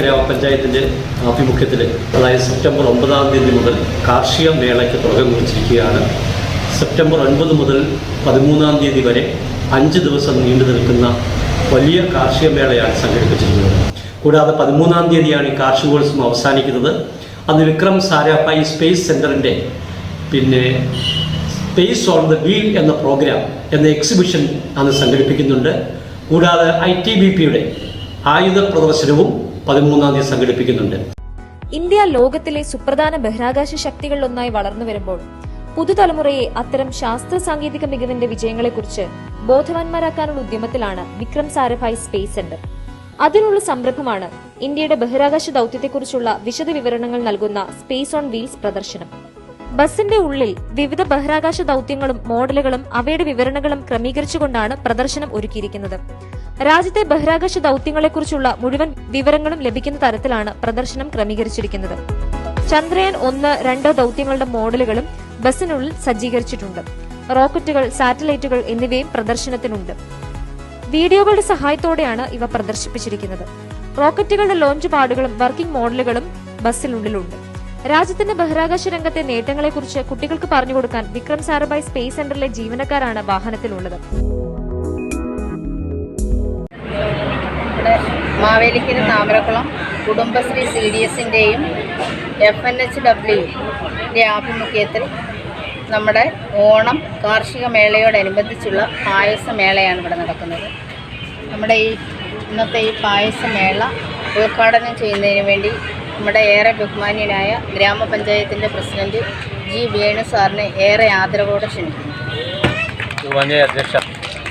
ഗ്രാമപഞ്ചായത്തിന്റെ ആഭിമുഖ്യത്തിൽ അതായത് സെപ്റ്റംബർ ഒമ്പതാം തീയതി മുതൽ കാർഷിക മേളയ്ക്ക് തുടക്കം കുറിച്ചിരിക്കുകയാണ് സെപ്റ്റംബർ ഒൻപത് മുതൽ പതിമൂന്നാം തീയതി വരെ അഞ്ച് ദിവസം നീണ്ടു നിൽക്കുന്ന വലിയ കാർഷിക മേളയാണ് സംഘടിപ്പിച്ചിരിക്കുന്നത്. കൂടാതെ പതിമൂന്നാം തീയതിയാണ് ഈ കാർഷികോത്സവം അവസാനിക്കുന്നത്. അന്ന് വിക്രം സാരാഭായി സ്പേസ് സെന്ററിന്റെ പിന്നെ സ്പേസ് ഓൺ ദ വീൽ എന്ന പ്രോഗ്രാം എന്ന എക്സിബിഷൻ അന്ന് സംഘടിപ്പിക്കുന്നുണ്ട്. കൂടാതെ ഐ ടി ബി പിയുടെ ആയുധ പ്രദർശനവും പതിമൂന്നാം തീയതി സംഘടിപ്പിക്കുന്നുണ്ട്. ഇന്ത്യ ലോകത്തിലെ സുപ്രധാന ബഹിരാകാശ ശക്തികളിലൊന്നായി വളർന്നു വരുമ്പോൾ പുതുതലമുറയെ അത്തരം ശാസ്ത്ര സാങ്കേതിക മികവിന്റെ വിജയങ്ങളെക്കുറിച്ച് ബോധവാന്മാരാക്കാനുള്ള ഉദ്യമത്തിലാണ് വിക്രം സാരഭായ് സ്പേസ് സെന്റർ. അതിനുള്ള സംരംഭമാണ് ഇന്ത്യയുടെ ബഹിരാകാശ ദൌത്യത്തെക്കുറിച്ചുള്ള വിശദ വിവരണങ്ങൾ നൽകുന്ന സ്പേസ് ഓൺ വീൽസ് പ്രദർശനം. ബസിന്റെ ഉള്ളിൽ വിവിധ ബഹിരാകാശ ദൌത്യങ്ങളും മോഡലുകളും അവയുടെ വിവരണങ്ങളും ക്രമീകരിച്ചുകൊണ്ടാണ് പ്രദർശനം ഒരുക്കിയിരിക്കുന്നത്. രാജ്യത്തെ ബഹിരാകാശ ദൌത്യങ്ങളെക്കുറിച്ചുള്ള മുഴുവൻ വിവരങ്ങളും ലഭിക്കുന്ന തരത്തിലാണ് പ്രദർശനം ക്രമീകരിച്ചിരിക്കുന്നത്. ചന്ദ്രയാൻ ഒന്ന് രണ്ട് ദൌത്യങ്ങളുടെ മോഡലുകളും ബസിനുള്ളിൽ സജ്ജീകരിച്ചിട്ടുണ്ട്. റോക്കറ്റുകൾ സാറ്റലൈറ്റുകൾ എന്നിവയും പ്രദർശനത്തിനുണ്ട്. വീഡിയോകളുടെ സഹായത്തോടെയാണ് ഇവ പ്രദർശിപ്പിച്ചിരിക്കുന്നത്. റോക്കറ്റുകളുടെ ലോഞ്ച് പാടുകളും വർക്കിംഗ് മോഡലുകളും ബസ്സിനുള്ളിലുണ്ട്. രാജ്യത്തിന്റെ ബഹിരാകാശ രംഗത്തെ നേട്ടങ്ങളെക്കുറിച്ച് കുട്ടികൾക്ക് പറഞ്ഞുകൊടുക്കാൻ വിക്രം സാരാഭായ് സ്പേസ് സെന്ററിലെ ജീവനക്കാരാണ് വാഹനത്തിലുള്ളത്. ഇവിടെ മാവേലിക്കര താമരക്കുളം കുടുംബശ്രീ സി ഡി എസിന്റെയും എഫ് എൻ എച്ച് ഡബ്ല്യുവിന്റെ ആഭിമുഖ്യത്തിൽ നമ്മുടെ ഓണം കാർഷിക മേളയോടനുബന്ധിച്ചുള്ള പായസ മേളയാണ് ഇവിടെ നടക്കുന്നത്. നമ്മുടെ ഈ ഇന്നത്തെ ഈ പായസ മേള ഉദ്ഘാടനം ചെയ്യുന്നതിന് വേണ്ടി നമ്മുടെ ഏറെ ബഹുമാന്യനായ ഗ്രാമപഞ്ചായത്തിന്റെ പ്രസിഡന്റ് ജി വേണു സാറിനെ ഏറെ ആദരവോടെ ക്ഷണിക്കുന്നു. അധ്യക്ഷ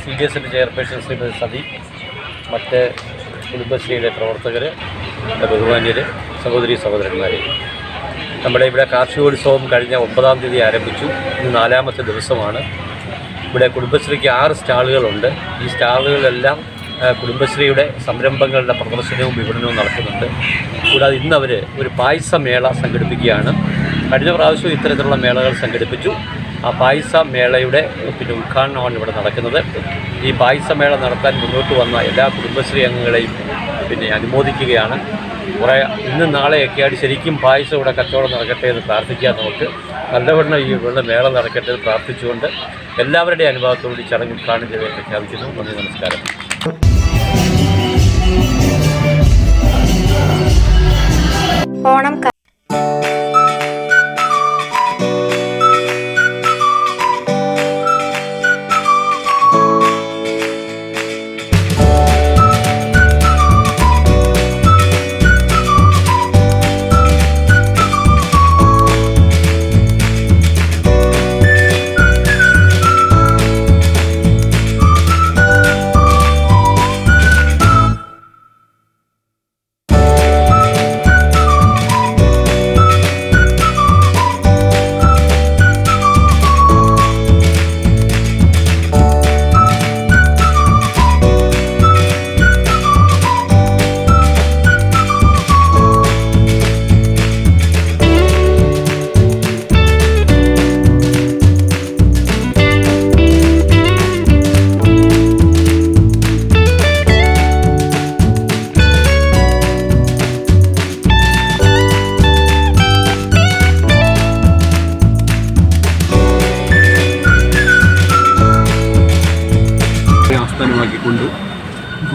സി ഡി എസിന്റെ ചെയർപേഴ്സൺ ശ്രീമതി സതി മറ്റ് കുടുംബശ്രീയുടെ പ്രവർത്തകർ ബഹുമാന്യർ സഹോദരി സഹോദരന്മാരെ. നമ്മുടെ ഇവിടെ കാർഷികോത്സവം കഴിഞ്ഞ ഒമ്പതാം തീയതി ആരംഭിച്ചു. ഇന്ന് നാലാമത്തെ ദിവസമാണ്. ഇവിടെ കുടുംബശ്രീക്ക് ആറ് സ്റ്റാളുകളുണ്ട്. ഈ സ്റ്റാളുകളിലെല്ലാം കുടുംബശ്രീയുടെ സംരംഭങ്ങളുടെ പ്രദർശനവും വിപണനവും നടക്കുന്നുണ്ട്. കൂടാതെ ഇന്ന് അവർ ഒരു പായസ മേള സംഘടിപ്പിക്കുകയാണ്. കഴിഞ്ഞ പ്രാവശ്യം ഇത്തരത്തിലുള്ള മേളകൾ സംഘടിപ്പിച്ചു. ആ പായസ മേളയുടെ പിന്നെ ഉദ്ഘാടനമാണ് ഇവിടെ നടക്കുന്നത്. ഈ പായസ സമ്മേളനം നടത്താൻ മുന്നോട്ട് വന്ന എല്ലാ കുടുംബശ്രീ അംഗങ്ങളെയും പിന്നെ അനുമോദിക്കുകയാണ്. കുറേ ഇന്നും നാളെയൊക്കെ ആയിട്ട് ശരിക്കും പായസം ഇവിടെ കച്ചവടം നടക്കട്ടെ എന്ന് പ്രാർത്ഥിക്കാം നമുക്ക്. നല്ലവണ്ണം ഈ ഇവിടെ മേള നടക്കട്ടെ എന്ന് പ്രാർത്ഥിച്ചുകൊണ്ട് എല്ലാവരുടെയും അനുഭവത്തോട് ഈ ചടങ്ങ് ഉദ്ഘാടനം ചെയ്ത് പ്രഖ്യാപിക്കുന്നു. നന്ദി നമസ്കാരം. ഓണം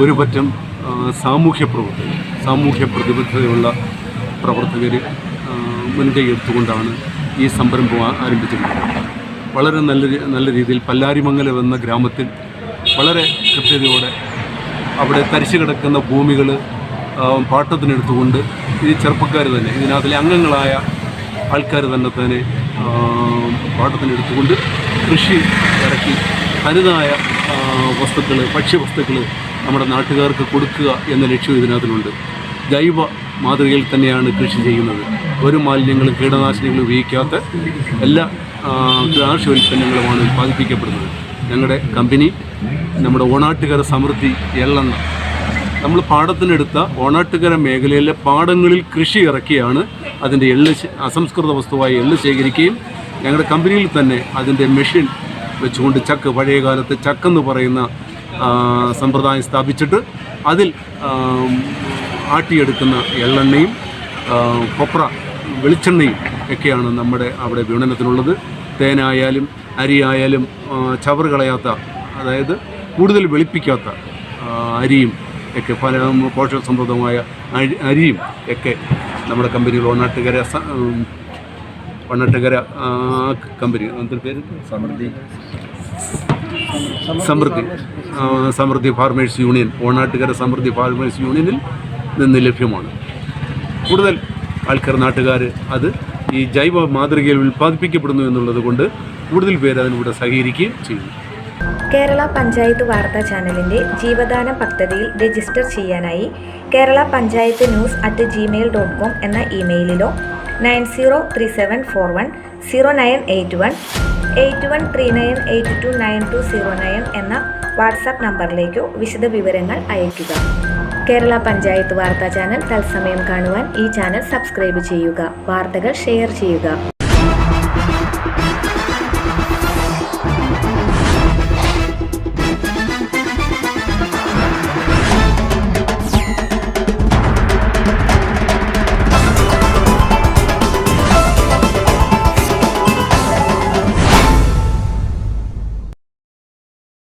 ഒരു പറ്റം ആ, സാമൂഹ്യ പ്രവർത്തകർ സാമൂഹ്യ പ്രതിബദ്ധതയുള്ള പ്രവർത്തകർ മുൻകൈ എടുത്തുകൊണ്ടാണ് ഈ സംരംഭം ആരംഭിച്ചിരിക്കുന്നത് വളരെ നല്ല നല്ല രീതിയിൽ പല്ലാരിമംഗലം എന്ന ഗ്രാമത്തിൽ വളരെ കൃത്യതയോടെ അവിടെ തരിച്ചു കിടക്കുന്ന ഭൂമികൾ പാട്ടത്തിനെടുത്തുകൊണ്ട് ഈ ചെറുപ്പക്കാർ തന്നെ ഇതിനകത്തിലെ അംഗങ്ങളായ ആൾക്കാർ തന്നെ തന്നെ പാട്ടത്തിനെടുത്തുകൊണ്ട് കൃഷി ഇറക്കി തനതായ വസ്തുക്കൾ ഭക്ഷ്യവസ്തുക്കൾ നമ്മുടെ നാട്ടുകാർക്ക് കൊടുക്കുക എന്ന ലക്ഷ്യം ഇതിനകത്തിലുണ്ട് ജൈവ മാതൃകയിൽ തന്നെയാണ് കൃഷി ചെയ്യുന്നത്. ഒരു മാലിന്യങ്ങളും കീടനാശിനികളും ഉപയോഗിക്കാത്ത എല്ലാ കാർഷിക ഉൽപ്പന്നങ്ങളുമാണ് ഉൽപ്പാദിപ്പിക്കപ്പെടുന്നത്. ഞങ്ങളുടെ കമ്പനി നമ്മുടെ ഓണാട്ടുകര സമൃദ്ധി എള്ളെണ്ണ. നമ്മൾ പാടത്തിനെടുത്ത ഓണാട്ടുകര മേഖലയിലെ പാടങ്ങളിൽ കൃഷി ഇറക്കിയാണ് അതിന്റെ എള്ള് അസംസ്കൃത വസ്തുവായ എള്ള് ശേഖരിക്കുകയും ഞങ്ങളുടെ കമ്പനിയിൽ തന്നെ അതിന്റെ മെഷീൻ വെച്ചുകൊണ്ട് ചക്ക് പഴയ കാലത്ത് ചക്കെന്ന് പറയുന്ന സമ്പ്രദായം സ്ഥാപിച്ചിട്ട് അതിൽ ആട്ടിയെടുക്കുന്ന എള്ളെണ്ണയും കൊപ്ര വെളിച്ചെണ്ണയും ഒക്കെയാണ് നമ്മുടെ അവിടെ വിപണനത്തിനുള്ളത്. തേനായാലും അരിയായാലും ചവർ കളയാത്ത അതായത് കൂടുതൽ വെളുപ്പിക്കാത്ത അരിയും ഒക്കെ പല പോഷകസമൃദ്ധമായ അരി അരിയും ഒക്കെ നമ്മുടെ കമ്പനിയിൽ വണ്ണാട്ടുകര സ- ഉം, കമ്പനി. അതിന്റെ പേര്? സമൃദ്ധി. സമൃദ്ധി സമൃദ്ധി ഫാർമേഴ്സ് യൂണിയൻ ഓണാട്ടുകര സമൃദ്ധി ഫാർമേഴ്സ് യൂണിയനിൽ നിന്ന് ലഭ്യമാണ്. കൂടുതൽ ആൾക്കാർ നാട്ടുകാർ അത് ഈ ജൈവ മാതൃകയിൽ ഉൽപ്പാദിപ്പിക്കപ്പെടുന്നു എന്നുള്ളത് കൊണ്ട് കൂടുതൽ പേര് അതിലൂടെ സഹകരിക്കുകയും ചെയ്യുന്നു. കേരള പഞ്ചായത്ത് വാർത്താ ചാനലിന്റെ ജീവദാന പദ്ധതിയിൽ രജിസ്റ്റർ ചെയ്യാനായി Kerala panchayat news at Gmail dot com എന്ന ഇമെയിലിലോ nine zero three seven four one zero nine eight one eight one three nine eight two nine two zero nine എന്ന വാട്സാപ്പ് നമ്പറിലേക്കോ വിശദ വിവരങ്ങൾ അയയ്ക്കുക. കേരള പഞ്ചായത്ത് വാർത്താ ചാനൽ തത്സമയം കാണുവാൻ ഈ ചാനൽ സബ്സ്ക്രൈബ് ചെയ്യുക. വാർത്തകൾ ഷെയർ ചെയ്യുക.